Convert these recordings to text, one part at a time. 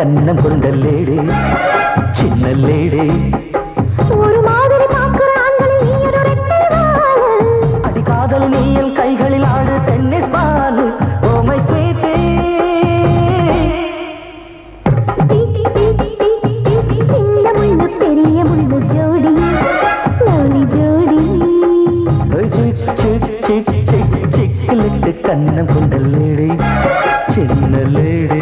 கண்ணம் கொண்ட லேடே சின்ன லேடே. ஒரு மாதிரி அடிக்காதல் நீயில் கைகளில் ஆடு டென்னிஸ் பால் ஓமை ஸ்வீட்டே. சின்ன முள்ளு பெரிய முள்ளு ஜோடி. லவ்லி ஜோடி. சிக் சிக் சிக் சிக் சிக் చిన్న లేడే.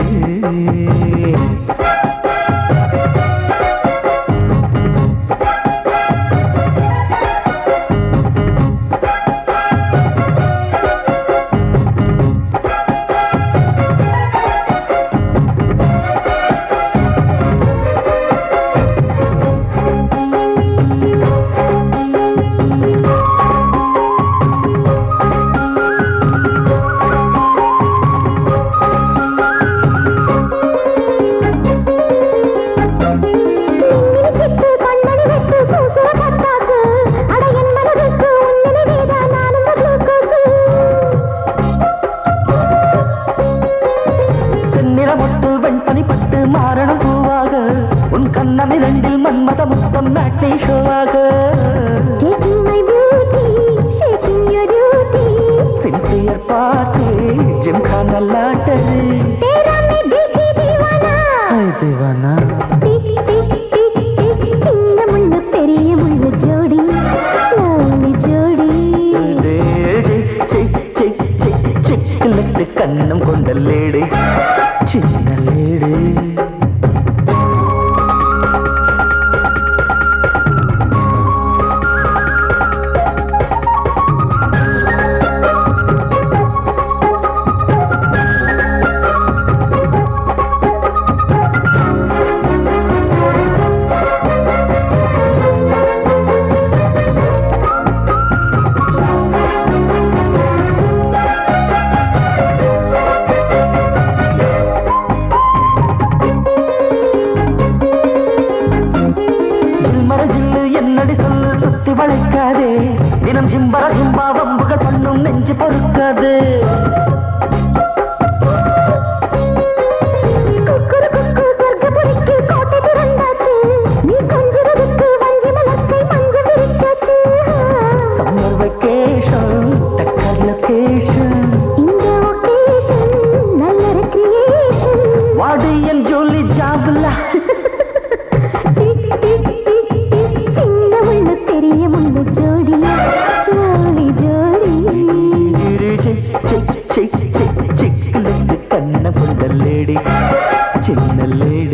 ी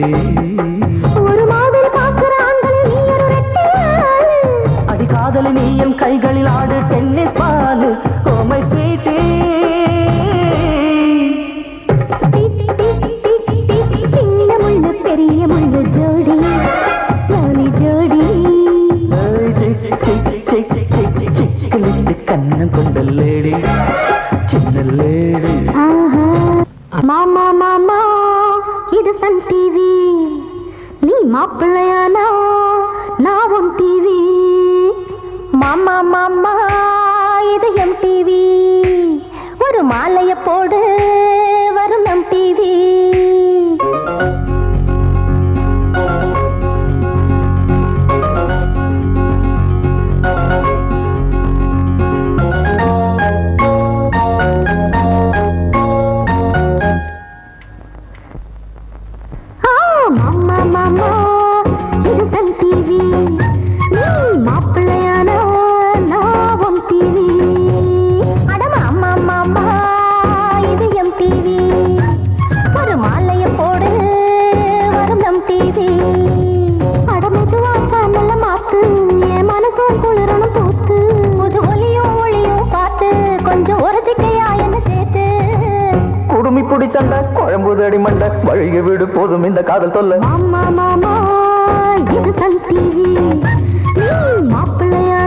রে மாப்பிள்ளையானா? நாவும் டிவி மாமா மாமா இது எம் டிவி ஒரு மாலைய போடு. మమ్మ మమ్మ ఇది குடி சண்டை குழம்புதடி மண்டை வழிய விடு போதும் இந்த காதல் சொல்ல மாமா மாமா இது சன் டிவி மாப்பிள்ளையா?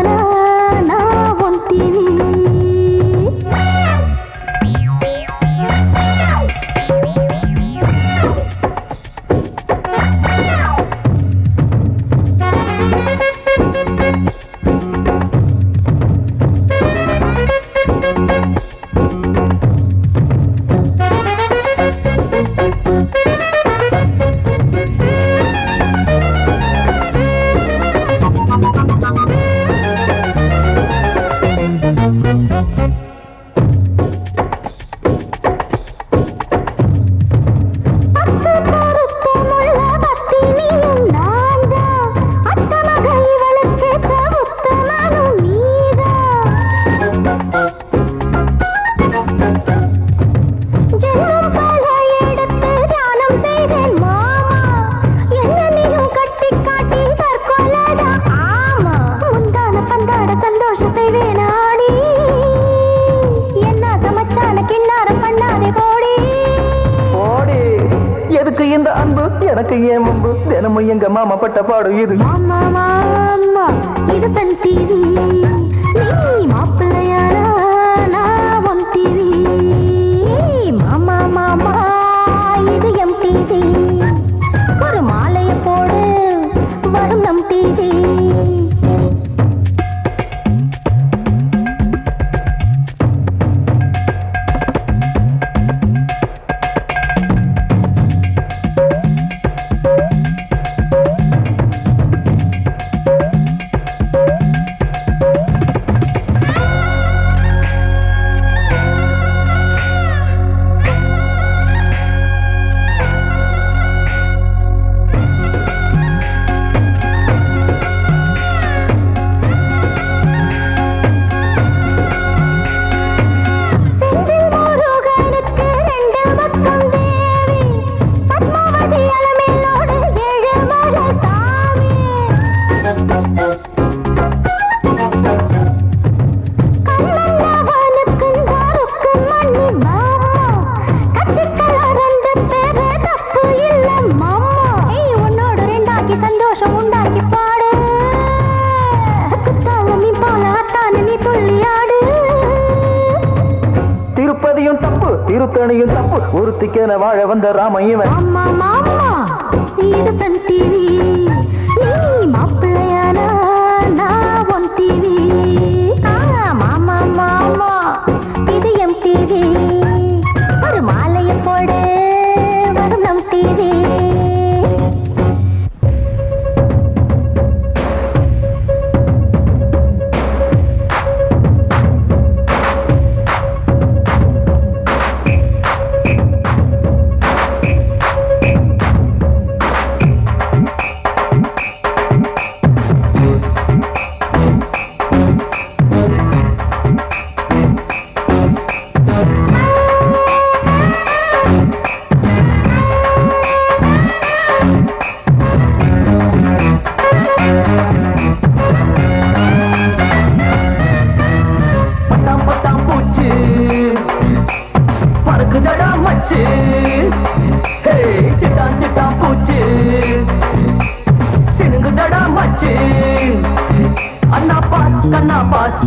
இந்த முன்பு தினமும் எங்க மாமா பட்ட பாடு இது. இது சன் டிவி மாப்பிள்ளையாரா நான் உன் டிவி மாமா மாமா இது எம் டிவி ஒரு மாலையை போடு வரும் நம் டிவி தப்பு திருத்தணியும் தப்பு. ஒருத்திக்கென வாழ வந்த ராமையவன். மாமா மாமா இது சன் டிவி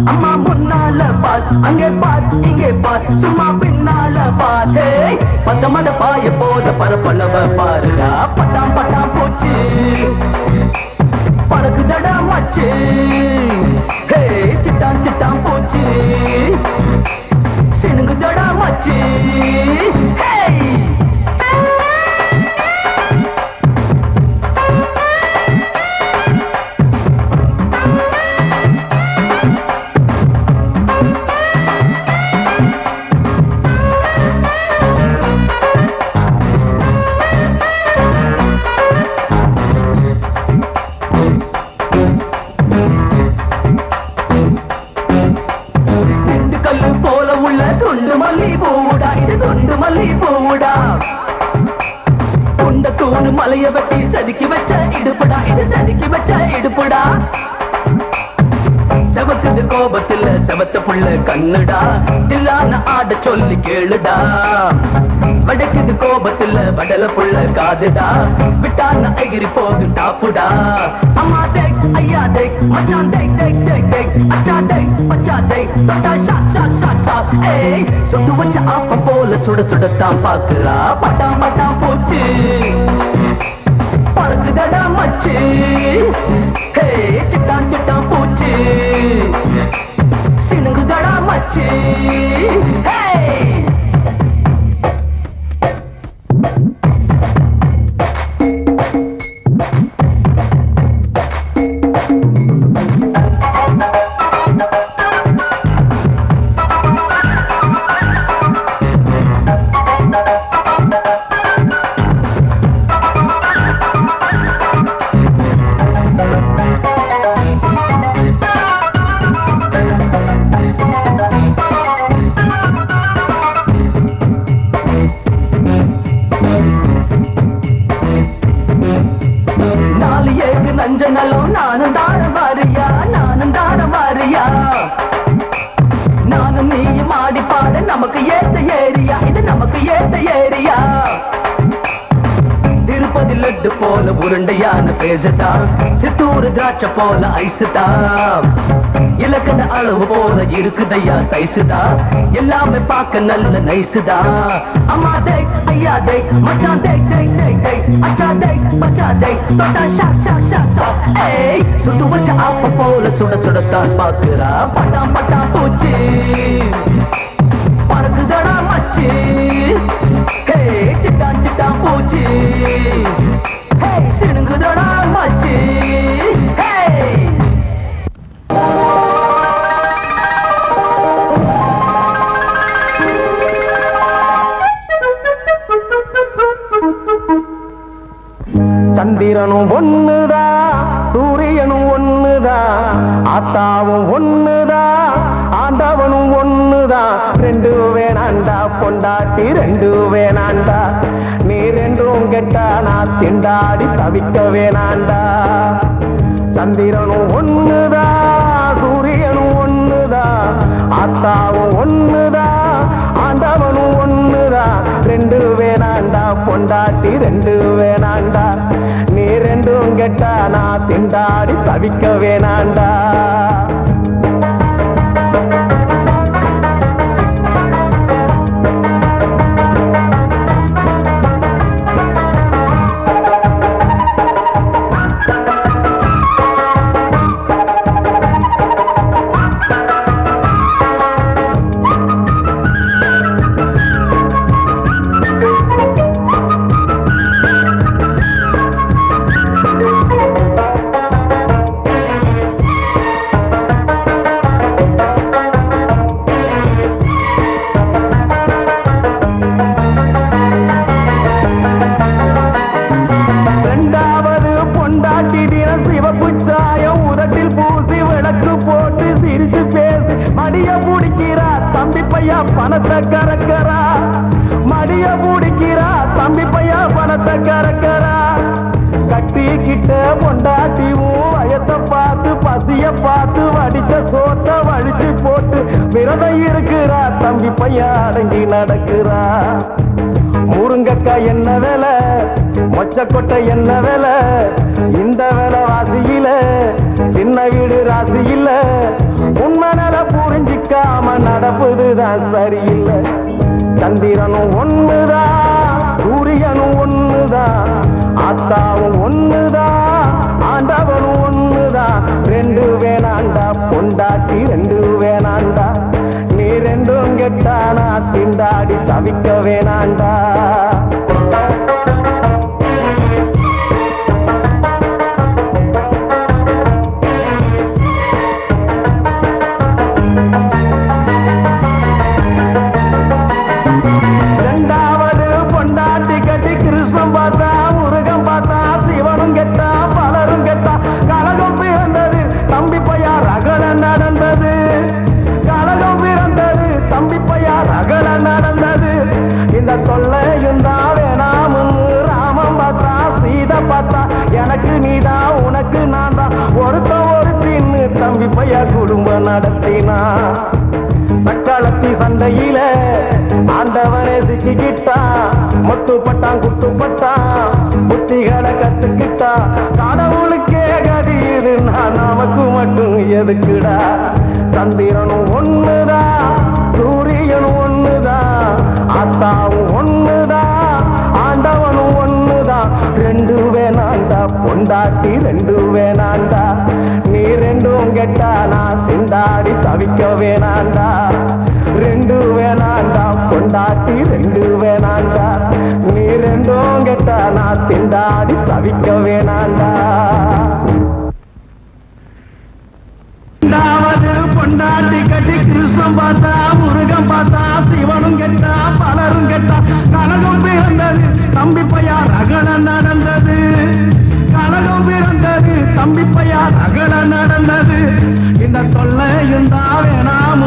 அம்மா முன்னால பார் அங்கே பார் இங்கே பார் சும்மா பின்னால பார். பத்தமட பாய போத பரப்பளவ பாருடா. பட்டாம் பட்டாம் பூச்சி. பறக்குதடா மச்சு. ஹே உள்ள துண்டு மல்லி பூவுடா இது துண்டு மல்லி பூவுடா. கொண்ட தூணு மலைய வெட்டி செதுக்கி வச்ச இடுப்புடா இது செதுக்கி வச்ச இடுப்புடா. செவக்குது கோபத்துல செவத்த புள்ள கண்ணுடா. தில்லான ஆட சொல்லி கேளுடா. வடக்குது கோபத்துல வடல புள்ள காதுடா. விட்டான எகிரி போகு டாப்புடா. அம்மா தேக் ஐயா தேக் மச்சான் தேக் தேக் தேக் தேக். அச்சா தேக் மச்சா தேக். தொட்டா ஷாட் ஷாட் ஷாட் ஷாட் ஏய் சுட்டு வச்ச ஆப்ப போல சுட சுடத்தான் பாக்கலாம் பட்டா மட்டா போச்சு. பறக்குதடா மச்சு. ஹே சிட்டான் சிட்டான் போ சினுங்குதடா மச்சு ஹே நாலு மாடி பாட நமக்கு ஏத்த ஏரியா. இது நமக்கு ஏத்த ஏரியா. லட்டு போல உருண்டையான பேசுதா? சித்தூர் திராட்சை போல ஐசுதா? இலக்கண அளவு போல இருக்குதையா சைசுதா? எல்லாமே பார்க்க நல்ல நைசுதா? அம்மா டேய் ஐயா டேய் மச்சான் டேய் டேய் டேய் டேய் அச்சா டேய் மச்சா டேய் தொட்டா ஷா ஷா ஷா ஷா ஏய் சுத்து வச்ச ஆப்ப போல சுட சுடத்தான் பார்க்கிறா பட்டாம் பட்டா பூச்சி. வேணாண்டா பொண்டாட்டி ரெண்டு வேணாண்டா. நீ ரெண்டும் கெட்டா நான் திண்டாடி தவிக்க வேணாண்டா. சந்திரனும் ஒண்ணுதா சூரியனும் ஒண்ணுதா ஆத்தாவும் ஒண்ணுதா ஆண்டவனும் ஒண்ணுதா. ரெண்டு வேணாண்டா பொண்டாட்டி ரெண்டு வேணாண்டா. நீ ரெண்டும் கெட்டா நான் திண்டாடி தவிக்க வேணாண்டா. நடக்கிறா முருங்கக்காய் என்ன விலை? மொச்சக்கொட்டை என்ன விலை? இந்த வேலை வாசியில சின்ன வீடு ராசியில உண்மை நில புரிஞ்சிக்காம நடப்புதுதான் சரியில்லை. சந்திரனும் ஒண்ணுதான் சூரியனும் ஒண்ணுதான் அத்தாவும் ஒண்ணுதான் ஆண்டவனும் ஒண்ணுதான் ரெண்டு வேணாண்டா பொண்டாட்டி ரெண்டு வேணாண்டா? நீ ரெண்டும் கெட்டானா? திண்டாடி தவிக்க வேணாண்டா குடும்பம் நடத்தினா? சக்காலத்தி சண்டையில ஆண்டவனே சிக்கிக்கிட்டான் முத்துப்பட்டான் குத்துப்பட்டான் புத்திகளை கத்துக்கிட்டா? கடவுளுக்கே கதி இது நான் நமக்கு மட்டும் எதுக்குடா? சந்திரனும் ஒண்ணுதான் சூரியனும் ஒண்ணுதான் அத்தாவும் ஒண்ணுதான் ஆண்டவனும் ஒண்ணுதான் ரெண்டு வேணாண்டா பொண்டாட்டி ரெண்டு வேணாண்டா ரெண்டும் கெட்டா நான் திண்டாடி தவிக்க வேணாண்டா. ரெண்டு வேணாண்டா. கொண்டாட்டி ரெண்டு வேணாண்டா. நீ ரெண்டும் கெட்டா நான் திண்டாடி தவிக்க வேணாண்டா. பொண்டாட்டி கட்டி கிருஷ்ணன் பார்த்தா முருகன் பார்த்தா சிவனும் கெட்டா பலரும் கெட்டா. கனகம் பிறந்தது தம்பி பையா ரகணம் நடந்தது. தொல்லையும் தான்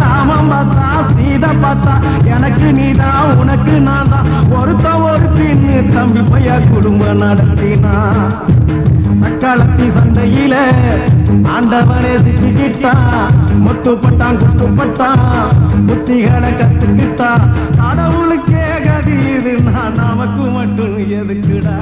ராமம் பார்த்தா சீதை பார்த்தா எனக்கு நீதான் உனக்கு நான் தான் ஒருத்த ஒருத்தின்னு தம்பி பையா குடும்பம் நடத்தினா. மக்களத்தி சந்தையில ஆண்டவனே சிக்கிக்கிட்டான் முத்துப்பட்டான் குத்துப்பட்டான் புத்திகளை கத்துக்கிட்டான் கடவுளுக்கே கதி இது நான் நமக்கு மட்டும் எதுக்குடா?